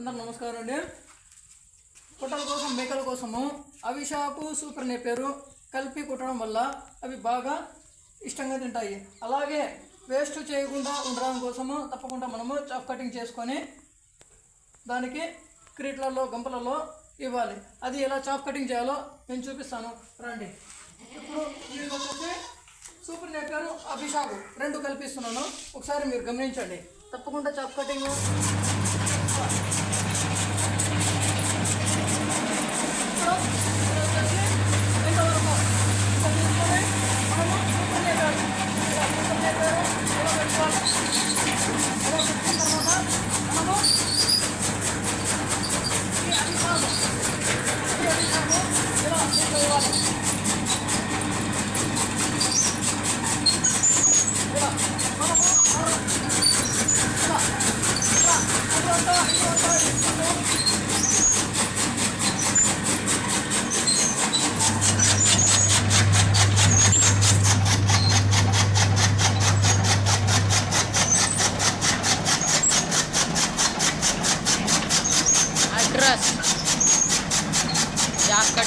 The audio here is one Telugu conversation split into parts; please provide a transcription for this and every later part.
అందరు నమస్కారం అండి. కుట్టల కోసం మేకల కోసము అవిషాకు సూపర్ నేపేరు కలిపి కుట్టడం వల్ల అవి బాగా ఇష్టంగా తింటాయి. అలాగే వేస్ట్ చేయకుండా ఉండడం కోసము తప్పకుండా మనము చాప్ కటింగ్ చేసుకొని దానికి క్రీట్లలో గంపలలో ఇవ్వాలి. అది ఎలా చాప్ కటింగ్ చేయాలో నేను చూపిస్తాను. రండి. ఇప్పుడు ఇది వచ్చేసి సూపర్ నేపేరు అభిషాకు రెండు కల్పిస్తున్నాను. ఒకసారి మీరు గమనించండి. తప్పకుండా చాప్ కటింగ్ ఇప్పుడు ఇది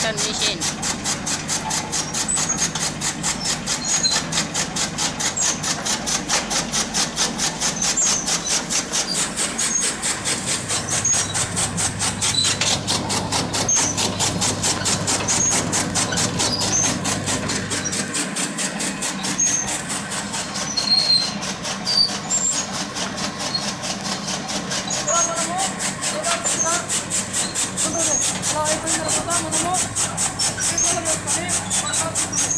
等你信 అయిపోయిన తర్వాత మనము గిన్నెలో వేసుకొని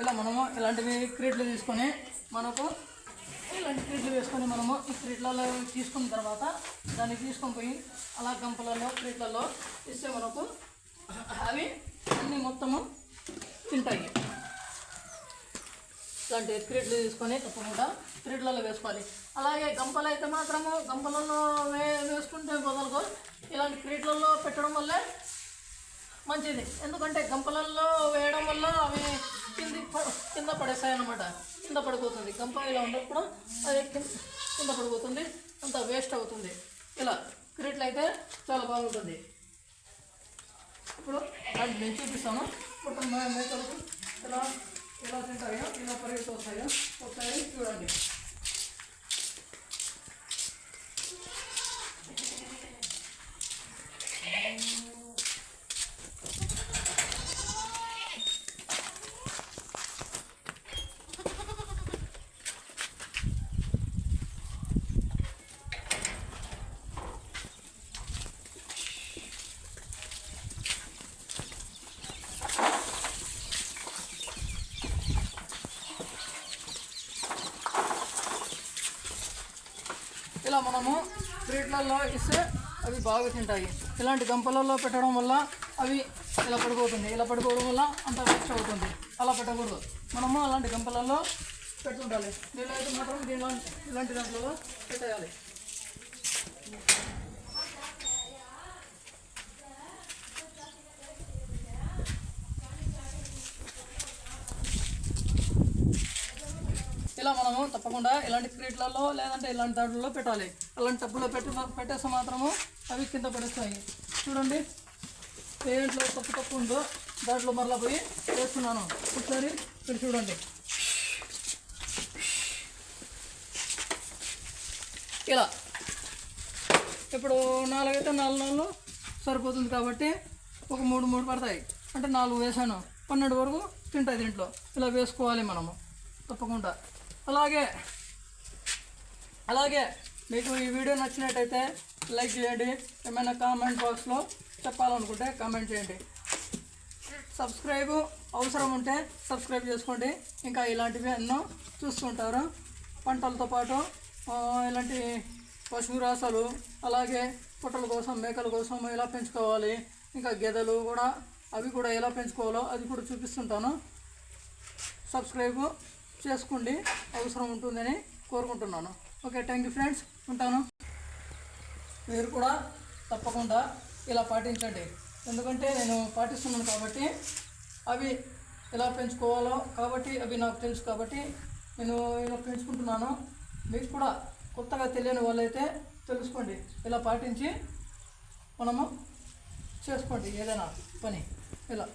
ఇలా మనము ఇలాంటివి క్రీట్లు తీసుకొని మనకు ఇలాంటి క్రీట్లు వేసుకొని మనము ఈ క్రీట్లలో తీసుకున్న తర్వాత దాన్ని తీసుకొని పోయి అలా గంపలలో క్రీట్లలో ఇస్తే మనకు అవి అన్నీ మొత్తము తింటాయి. ఇలాంటి క్రీట్లు తీసుకొని తప్పకుండా క్రీట్లలో వేసుకోవాలి. అలాగే గంపలు అయితే మాత్రము గంపలలో వే వేసుకుంటే మొదలుకో ఇలాంటి క్రీట్లలో పెట్టడం వల్లే మంచిది. ఎందుకంటే గంపలలో వేయడం వల్ల అవి కింది కింద పడేస్తాయి అన్నమాట కింద పడిపోతుంది. గంప ఇలా ఉన్నప్పుడు అది కింద కింద పడిపోతుంది. అంత వేస్ట్ అవుతుంది. ఇలా క్రీట్లు అయితే చాలా బాగుంటుంది. ఇప్పుడు అది నేను చూపిస్తాను. ఇప్పుడు మేకలకు ఇలా పరిగెత్తి వస్తాయో ఒకసారి చూడండి ఇలా మనము ప్లేట్లలో ఇస్తే అవి బాగా తింటాయి. ఇలాంటి గంపలలో పెట్టడం వల్ల అవి ఇలా పడిపోతుంది. ఇలా పడిపోవడం వల్ల అంత వేస్ట్ అవుతుంది. అలా పెట్టకూడదు. మనము అలాంటి గంపలలో పెట్టుండాలి దీనిలో మాత్రం దీనిలో ఇలాంటి దాంట్లో పెట్టేయాలి. ఇలా మనము తప్పకుండా ఇలాంటి క్రీట్లలో లేదంటే ఇలాంటి దాడుల్లో పెట్టాలి. అలాంటి టబ్బులో పెట్టి పెట్టేస్తే మాత్రము అవి కింద పడేస్తాయి. చూడండి. దేంట్లో తప్పు తప్పు ఉందో దాంట్లో మరలా పోయి వేస్తున్నాను. ఒకసారి ఇక్కడ చూడండి. ఇలా. ఇప్పుడు నాలుగైతే నాలుగు నాలుగు సరిపోతుంది కాబట్టి ఒక మూడు మూడు పడతాయి. అంటే నాలుగు వేసాను. పన్నెండు వరకు తింటాయి దీంట్లో. ఇలా వేసుకోవాలి మనము. తప్పకుండా. అలాగే అలాగే మీకు ఈ వీడియో నచ్చినట్టయితే లైక్ చేయండి ఏమైనా కామెంట్ బాక్స్లో చెప్పాలనుకుంటే కామెంట్ చేయండి. సబ్స్క్రైబ్ అవసరం ఉంటే సబ్స్క్రైబ్ చేసుకోండి. ఇంకా ఇలాంటివి ఎన్నో చూస్తుంటారు. పంటలతో పాటు ఇలాంటి పశువురాసలు అలాగే పుట్టల కోసం మేకల కోసం ఎలా పెంచుకోవాలి ఇంకా గెదలు కూడా అవి కూడా ఎలా పెంచుకోవాలో అది కూడా చూపిస్తుంటాను. సబ్స్క్రైబ్ చేసుకోండి. అవసరం ఉంటుందని కోరుకుంటున్నాను. ఓకే థ్యాంక్ యూ ఫ్రెండ్స్ ఉంటాను. మీరు కూడా తప్పకుండా ఇలా పాటించండి. ఎందుకంటే నేను పాటిస్తున్నాను కాబట్టి అవి ఎలా పెంచుకోవాలో కాబట్టి అవి నాకు తెలుసు కాబట్టి నేను ఇలా పెంచుకుంటున్నాను. మీకు కూడా కొత్తగా తెలియని వాళ్ళైతే తెలుసుకోండి. ఇలా పాటించి మనము చేసుకోండి ఏదైనా పని. ఇలా.